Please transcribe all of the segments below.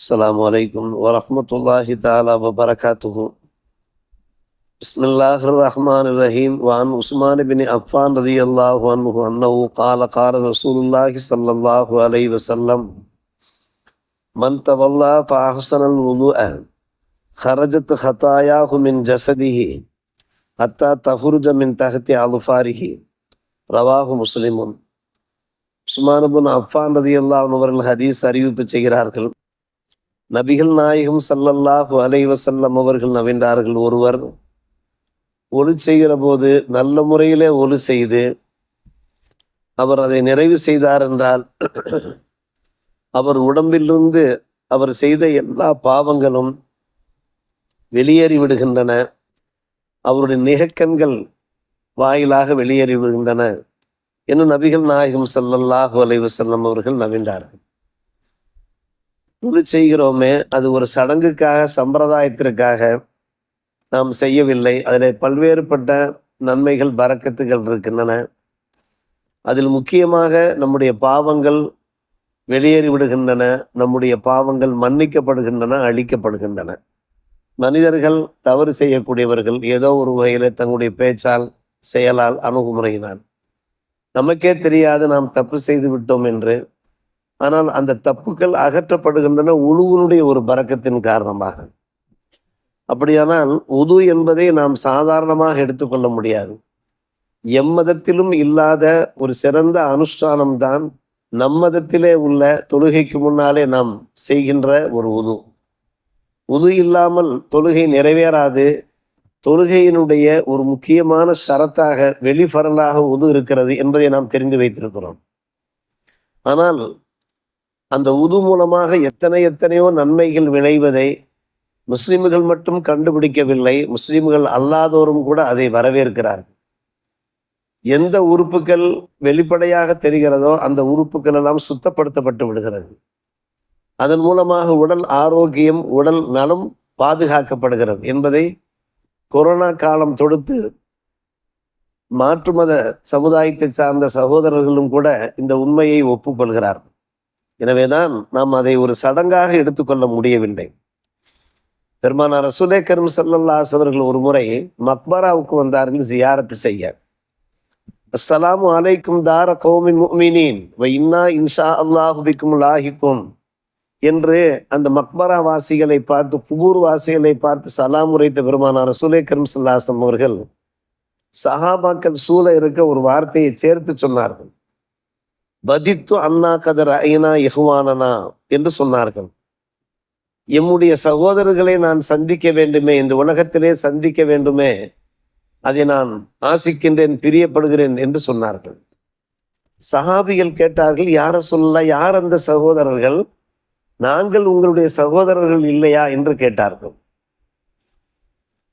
السلام عليكم ورحمة الله تعالى وبركاته بسم الله الرحمن الرحيم وعن عثمان بن عفان رضي الله عنه أنه قال قال رسول الله صلى الله عليه وسلم من تولى فأحسن الوضوء خرجت خطاياه من جسده حتى تخرج من تحت أظفاره رواه مسلم உஸ்மான் பின் அஃபான் ரதி அவர்கள் ஹதீஸ் அறிவிப்பு செய்கிறார்கள் நபிகள் நாயகம் சல்லல்லாஹு அலைவசல்லம் அவர்கள் நவின்றார்கள் ஒருவர். ஒலி செய்கிற போது நல்ல முறையிலே ஒலி செய்து அவர் அதை நிறைவு செய்தார் என்றால் அவர் உடம்பிலிருந்து அவர் செய்த எல்லா பாவங்களும் வெளியேறி விடுகின்றன. அவருடைய நிகக்கண்கள் வாயிலாக வெளியேறி விடுகின்றன. என்று நபிகள் நாயகம் சல்லல்லாஹு அலைவசல்லம் அவர்கள் நவின்றார்கள் ஒன்று செய்கிறோமே அது ஒரு சடங்குக்காக சம்பிரதாயத்திற்காக நாம் செய்யவில்லை. அதில் பல்வேறுபட்ட நன்மைகள் வரக்கத்துகள் இருக்கின்றன. அதில் முக்கியமாக நம்முடைய பாவங்கள் வெளியேறி விடுகின்றன நம்முடைய பாவங்கள் மன்னிக்கப்படுகின்றன அழிக்கப்படுகின்றன. மனிதர்கள் தவறு செய்யக்கூடியவர்கள் ஏதோ ஒரு வகையில் தங்களுடைய பேச்சால் செயலால் அணுகுமுறையினால். நமக்கே தெரியாது நாம் தப்பு செய்து விட்டோம் என்று. ஆனால் அந்த தப்புக்கள் அகற்றப்படுகின்றன உழுவனுடைய ஒரு பறக்கத்தின் காரணமாக. அப்படியானால் உது என்பதை நாம் சாதாரணமாக எடுத்துக்கொள்ள முடியாது. எம்மதத்திலும் இல்லாத ஒரு சிறந்த அனுஷ்டானம் தான் நம்மதத்திலே உள்ள தொழுகைக்கு முன்னாலே நாம் செய்கின்ற ஒரு உது. உது இல்லாமல் தொழுகை நிறைவேறாது. தொழுகையினுடைய ஒரு முக்கியமான ஷரத்தாக வெளிஃபரலாக உது இருக்கிறது என்பதை நாம் தெரிந்து வைத்திருக்கிறோம். ஆனால் அந்த உது மூலமாக எத்தனை எத்தனையோ நன்மைகள் விளைவதை முஸ்லிம்கள் மட்டும் கண்டுபிடிக்கவில்லை. முஸ்லிம்கள் அல்லாதோரும் கூட அதை வரவேற்கிறார்கள். எந்த உறுப்புகள் வெளிப்படையாக தெரிகிறதோ அந்த உறுப்புகள் எல்லாம் சுத்தப்படுத்தப்பட்டு விடுகிறது. அதன் மூலமாக உடல் ஆரோக்கியம் உடல் நலம் பாதுகாக்கப்படுகிறது என்பதை கொரோனா காலம் தொடுத்து மாற்று மத சமுதாயத்தை சார்ந்த சகோதரர்களும் கூட இந்த உண்மையை ஒப்புக்கொள்கிறார்கள். எனவேதான் நாம் அதை ஒரு சடங்காக எடுத்துக்கொள்ள முடியவில்லை. பெருமானார் ரசூலே கரும் சல்லாஸ் அவர்கள் ஒரு முறை மக்பராவுக்கு வந்தார்கள் ஜியாரத்து செய்ய. அஸ்ஸலாமு அலைக்கும் தார கௌமின் இன்னா இன்ஷா அல்லாஹுபிக்கும் லாஹிக்கும் என்று அந்த மக்பரா வாசிகளை பார்த்து புகூர் வாசிகளை பார்த்து சலாம் உரைத்த பெருமானார் ரசூலே கரும் சல்லாசம் அவர்கள் சஹாபாக்கள் சூழ இருக்க ஒரு வார்த்தையை சேர்த்து சொன்னார்கள். பதித்து அண்ணா கதர் ஐனா எஹுவானனா என்று சொன்னார்கள். எம்முடைய சகோதரர்களை நான் சந்திக்க வேண்டுமே இந்த உலகத்திலே சந்திக்க வேண்டுமே அதை நான் ஆசிக்கின்றேன் பிரியப்படுகிறேன் என்று சொன்னார்கள். சஹாபிகள் கேட்டார்கள் யார சொல்ல யார் அந்த சகோதரர்கள்? நாங்கள் உங்களுடைய சகோதரர்கள் இல்லையா? என்று கேட்டார்கள்.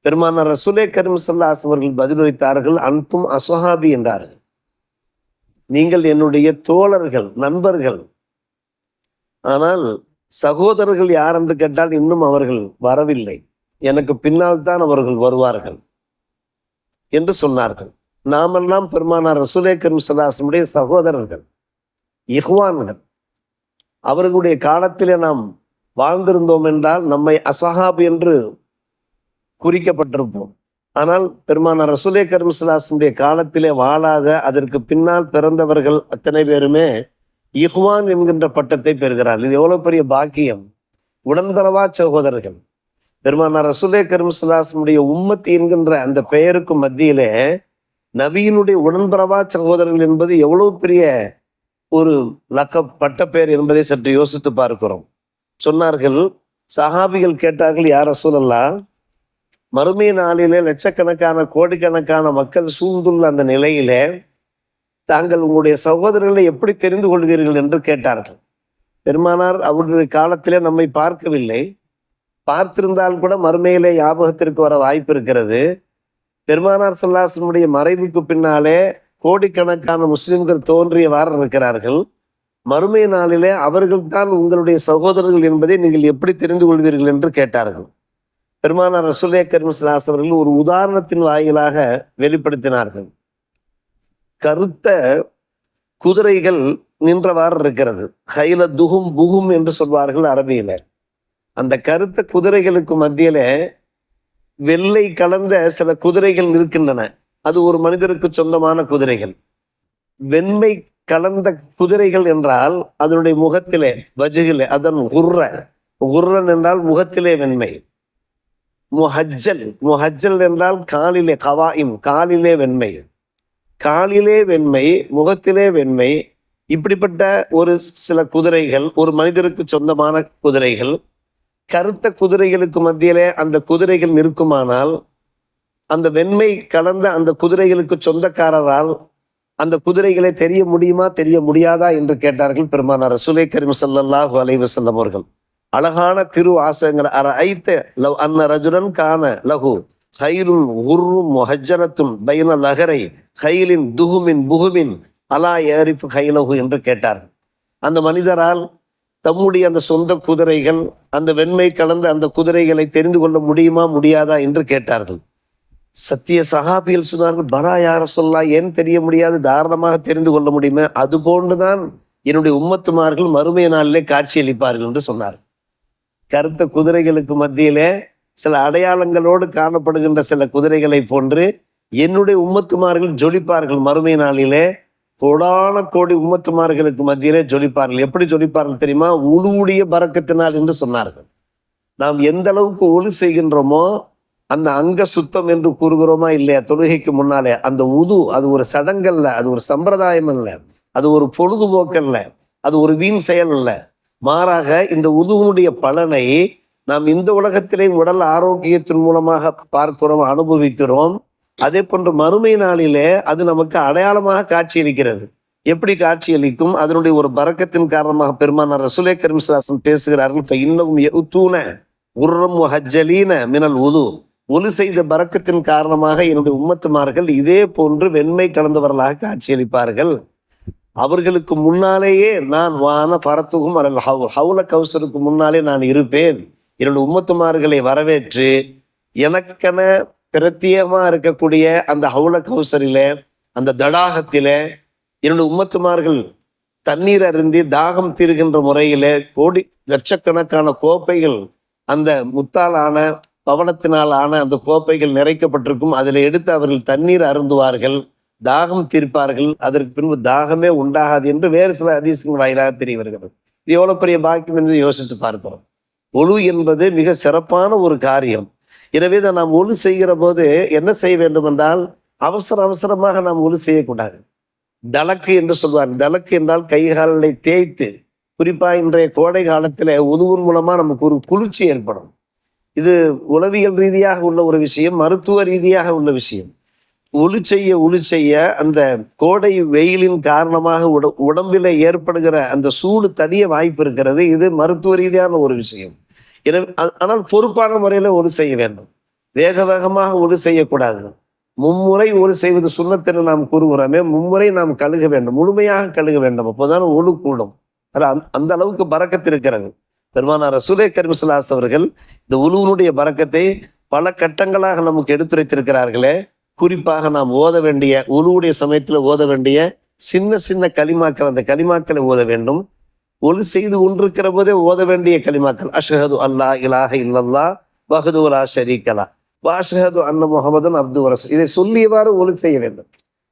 பெருமானார் ரசூலே கரீம் சல்லாஸ் அவர்கள் பதிலளித்தார்கள் அன்தும் அசுஹாபி என்றார்கள். நீங்கள் என்னுடைய தோழர்கள் நண்பர்கள். ஆனால் சகோதரர்கள் யார் என்று கேட்டால் இன்னும் அவர்கள் வரவில்லை. எனக்கு பின்னால் தான் அவர்கள் வருவார்கள் என்று சொன்னார்கள். நாமெல்லாம் பெருமானார் ரசூலே சதாசனுடைய சகோதரர்கள் இஹ்வான்கள். அவர்களுடைய காலத்திலே நாம் வாழ்ந்திருந்தோம் என்றால் நம்மை அசஹாப் என்று குறிக்கப்பட்டிருப்போம். ஆனால் பெருமானார் ரசூலே கர்மசலாசனுடைய காலத்திலே வாழாத அதற்கு பின்னால் பிறந்தவர்கள் அத்தனை பேருமே இஹ்வான் என்கின்ற பட்டத்தை பெறுகிறார் இது எவ்வளவு பெரிய பாக்கியம்? உடன்பரவா சகோதரர்கள். பெருமானார் ரசூலே கர்மசலாசனுடைய உம்மத் என்கின்ற அந்த பெயருக்கு மத்தியிலே நபியினுடைய உடன்பரவா சகோதரர்கள் என்பது எவ்வளவு பெரிய ஒரு லக்க பட்டப்பெயர் என்பதை சற்று யோசித்து பார்க்கிறோம். சொன்னார்கள் சஹாபிகள் கேட்டார்கள் யார் ரசூலல்லா மறுமை நாளிலே லட்சக்கணக்கான கோடிக்கணக்கான மக்கள் சூழ்ந்துள்ள அந்த நிலையிலே தாங்கள் உங்களுடைய சகோதரர்களை எப்படி தெரிந்து கொள்வீர்கள் என்று கேட்டார்கள். பெருமானார் அவருடைய காலத்திலே நம்மை பார்க்கவில்லை. பார்த்திருந்தால் கூட மறுமையிலே ஞாபகத்திற்கு வர வாய்ப்பு இருக்கிறது. பெருமானார் சல்லாசனுடைய மறைவுக்கு பின்னாலே கோடிக்கணக்கான முஸ்லிம்கள் தோன்றியவாறு இருக்கிறார்கள். மறுமை நாளிலே அவர்கள்தான் உங்களுடைய சகோதரர்கள் என்பதை நீங்கள் எப்படி தெரிந்து கொள்வீர்கள் என்று கேட்டார்கள். பெருமானார் ரசுலே கரிமஸ்லாஸ் அவர்கள் ஒரு உதாரணத்தின் வாயிலாக வெளிப்படுத்தினார்கள். கருத்த குதிரைகள் நின்றவாறு இருக்கிறது. கையில துகும் புகும் என்று சொல்வார்கள் அரபியில. அந்த கருத்த குதிரைகளுக்கு மத்தியில வெள்ளை கலந்த சில குதிரைகள் இருக்கின்றன. அது ஒரு மனிதருக்கு சொந்தமான குதிரைகள். வெண்மை கலந்த குதிரைகள் என்றால் அதனுடைய முகத்திலே வஜுகிலே அதன் குர்ர. குர்ரன் என்றால் முகத்திலே வெண்மை. முஹஜ்ஜல். முஹஜ்ஜல் என்றால் காலிலே கவாயிம் காலிலே வெண்மை. காலிலே வெண்மை முகத்திலே வெண்மை. இப்படிப்பட்ட ஒரு சில குதிரைகள் ஒரு மனிதருக்கு சொந்தமான குதிரைகள் கருத்த குதிரைகளுக்கு மத்தியிலே அந்த குதிரைகள் நிற்குமானால் அந்த வெண்மை கலந்த அந்த குதிரைகளுக்கு சொந்தக்காரரால் அந்த குதிரைகளை தெரிய முடியுமா தெரிய முடியாதா என்று கேட்டார்கள் பெருமானார். ரசூலை கரீம் ஸல்லல்லாஹு அவர்கள். அழகான திரு ஆசைங்கிற அர ஐத்த லவ் அன்ன ரஜுரன் காண லகு ஹைருன் உர்ரும் முஹஜரத்துன் பைன லகரை ஹைலின் துஹுமின் புகுமின் அலா ஏரிப்பு கைலகு என்று கேட்டார் அந்த மனிதரால் தம்முடைய அந்த சொந்த குதிரைகள் அந்த வெண்மை கலந்த அந்த குதிரைகளை தெரிந்து கொள்ள முடியுமா முடியாதா என்று கேட்டார்கள். சத்திய சகாபியில் சொன்னார்கள் பரா யார சொல்லா ஏன் தெரிய முடியாது? தாராளமாக தெரிந்து கொள்ள முடியுமே? அதுபோன்று தான் என்னுடைய உம்மத்துமார்கள் மறுமை நாளிலே காட்சியளிப்பார்கள் என்று சொன்னார் கருத்த குதிரைகளுக்கு மத்தியிலே சில அடையாளங்களோடு காணப்படுகின்ற சில குதிரைகளை போன்று என்னுடைய உம்மத்துமார்கள் ஜொலிப்பார்கள் மறுமை நாளிலே. கோடான கோடி உம்மத்துமார்களுக்கு மத்தியிலே ஜொலிப்பார்கள். எப்படி ஜொலிப்பார்கள் தெரியுமா? உழுவுடைய பறக்கத்தினால் என்று சொன்னார்கள். நாம் எந்த அளவுக்கு ஒளி செய்கின்றோமோ அந்த அங்க சுத்தம் என்று கூறுகிறோமா இல்லையா? தொழுகைக்கு முன்னாலே அந்த உது அது ஒரு சடங்கல்ல அது ஒரு சம்பிரதாயம் அல்ல. அது ஒரு பொழுதுபோக்கல்ல அது ஒரு வீண் செயல் அல்ல. மாறாக இந்த உதுவனுடைய பலனை நாம் இந்த உலகத்திலே உடல் ஆரோக்கியத்தின் மூலமாக பார்க்கிறோம் அனுபவிக்கிறோம். அதே போன்று மறுமை நாளிலே அது நமக்கு அடையாளமாக காட்சியளிக்கிறது. எப்படி காட்சியளிக்கும்? அதனுடைய ஒரு பறக்கத்தின் காரணமாக பெருமானார் ரசுலே கரிம்சாசன் பேசுகிறார்கள் இப்ப இன்னும் யௌத்தூன உர்ரம் ஹஜ்ஜலீன மினல் உது. ஒலி செய்த பறக்கத்தின் காரணமாக என்னுடைய உம்மத்துமார்கள் இதே போன்று வெண்மை கலந்தவர்களாக காட்சியளிப்பார்கள். அவர்களுக்கு முன்னாலேயே நான் வான பரத்துகும் அல்ல ஹவு ஹவுல கவுசருக்கு முன்னாலே நான் இருப்பேன். என்னுடைய உம்மத்துமார்களை வரவேற்று எனக்கென பிரத்தியமாக இருக்கக்கூடிய அந்த ஹவுல கவுசரில அந்த தடாகத்தில் என்னுடைய உம்மத்துமார்கள் தண்ணீர் அருந்தி தாகம் தீர்கின்ற முறையில் கோடி லட்சக்கணக்கான கோப்பைகள் அந்த முத்தாலான பவனத்தினால் ஆன அந்த கோப்பைகள் நிறைக்கப்பட்டிருக்கும். அதில் எடுத்து அவர்கள் தண்ணீர் அருந்துவார்கள். தாகம் தீர்ப்பார்கள். அதற்கு பின்பு தாகமே உண்டாகாது என்று வேறு சில அதிசயங்கள் வாயிலாக தெரிய வருகிறது. இது எவ்வளவு பெரிய பாக்கியம் என்று யோசித்து பார்க்கிறோம். ஒழு என்பது மிக சிறப்பான ஒரு காரியம். எனவே தான் நாம் ஒழு செய்கிற போது என்ன செய்ய வேண்டும் என்றால் அவசர அவசரமாக நாம் ஒழு செய்யக்கூடாது. தலக்கு என்று சொல்வார். தலக்கு என்றால் கைகாலை தேய்த்து குறிப்பாக இன்றைய கோடை காலத்தில் உதுவின் மூலமாக நமக்கு ஒரு குளிர்ச்சி ஏற்படும். இது உளவியல் ரீதியாக உள்ள ஒரு விஷயம் மருத்துவ ரீதியாக உள்ள விஷயம். ஒளி செய்ய செய்ய அந்த கோடை வெயிலின் காரணமாக உட உடம்பில் ஏற்படுகிற அந்த சூடு தனிய வாய்ப்பு இருக்கிறது. இது மருத்துவ ரீதியான ஒரு விஷயம். எனவே ஆனால் பொறுப்பான முறையில் ஒளி செய்ய வேண்டும். வேக வேகமாக ஒளி செய்யக்கூடாது. மும்முறை ஒரு செய்வது சுண்ணத்தில் நாம் கூறுகிறோமே மும்முறை நாம் கழுக வேண்டும். முழுமையாக கழுக வேண்டும். அப்போதான் ஒழு கூடும். அது அந்த- அந்த அளவுக்கு பறக்கத்து இருக்கிறது. பெருமானார் ரசூலே கருமிசலாஸ் அவர்கள் இந்த உழுவனுடைய பறக்கத்தை பல கட்டங்களாக நமக்கு எடுத்துரைத்திருக்கிறார்களே. குறிப்பாக நாம் ஓத வேண்டிய உருவுடைய சமயத்தில் ஓத வேண்டிய சின்ன சின்ன களிமாக்கள் அந்த களிமாக்களை ஓத வேண்டும். ஒலி செய்து ஒன்றிருக்கிற போதே ஓத வேண்டிய களிமாக்கள். அஷஹது அல்லா இலாஹ இல்லல்லா வஹதுலா ஷரீக்கலா வாஷஹது அன்ன முகமதன் அப்து ரசூல் இதை சொல்லியவாறு ஒலி செய்ய வேண்டும்.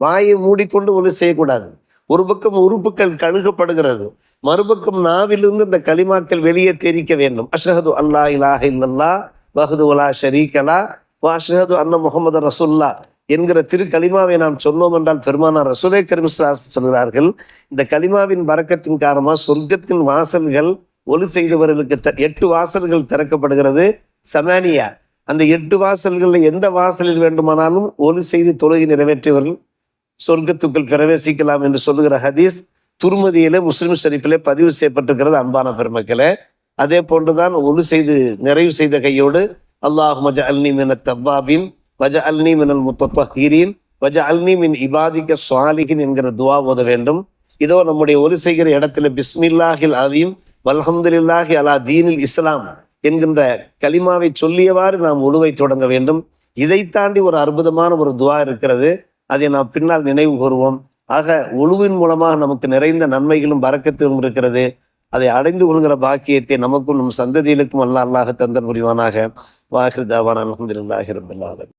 வாயை மூடிக்கொண்டு ஒலி செய்யக்கூடாது. ஒரு பக்கம் உறுப்புகள் கழுகப்படுகிறது. மறுபக்கம் நாவிலிருந்து இந்த களிமாக்கள் வெளியே தெரிக்க வேண்டும். அஷஹது அல்லா இலாஹ இல்லல்லா பஹதுலா ஷரீக்கலா வாஷஹது அன்ன முகமது ரசுல்லா என்கிற திரு கலிமாவை நாம் சொன்னோம் என்றால் பெருமானார் ரசூலே கரீம் சொல்கிறார்கள் இந்த கலிமாவின் வரக்கத்தின் காரணமாக சொர்க்கத்தின் வாசல்கள் ஒலி செய்தவர்களுக்கு த- எட்டு வாசல்கள் திறக்கப்படுகிறது. சமானியா அந்த எட்டு வாசல்களில் எந்த வாசலில் வேண்டுமானாலும் ஒலி செய்து தொழுகை நிறைவேற்றியவர்கள் சொர்க்கத்துக்குள் பிரவேசிக்கலாம் என்று சொல்லுகிற ஹதீஸ் துருமதியிலே முஸ்லிம் ஷரீஃபிலே பதிவு செய்யப்பட்டிருக்கிறது அன்பான பெருமக்களே. அதே போன்றுதான் ஒலி செய்து நிறைவு செய்த கையோடு அல்லாஹ் மஜ அல்னி மின தவ்வாபின் வஜ அல்னி மினல் முத்தஹீரீன் வஜ அல்னி மின் இபாதிக்க சுவாலிகின் என்கிற துவா ஓத வேண்டும். இதோ நம்முடைய ஒரு செய்கிற இடத்துல பிஸ்மில்லாஹில் அலீம் வல்ஹம்துலில்லாஹி அலா தீனில் இஸ்லாம் என்கின்ற கலிமாவை சொல்லியவாறு நாம் உழுவை தொடங்க வேண்டும். இதை தாண்டி ஒரு அற்புதமான ஒரு துவா இருக்கிறது. அதை நாம் பின்னால் நினைவு கூறுவோம். ஆக உழுவின் மூலமாக நமக்கு நிறைந்த நன்மைகளும் வரக்கத்திலும் இருக்கிறது. அதை அடைந்து கொள்கிற பாக்கியத்தை நமக்கும் நம் சந்ததியிலுக்கும் அல்ல அல்லாஹ் தந்த புரிவானாக. வாஹிர் தாவான் அலமதுல்லாஹி ரபில்லாலும்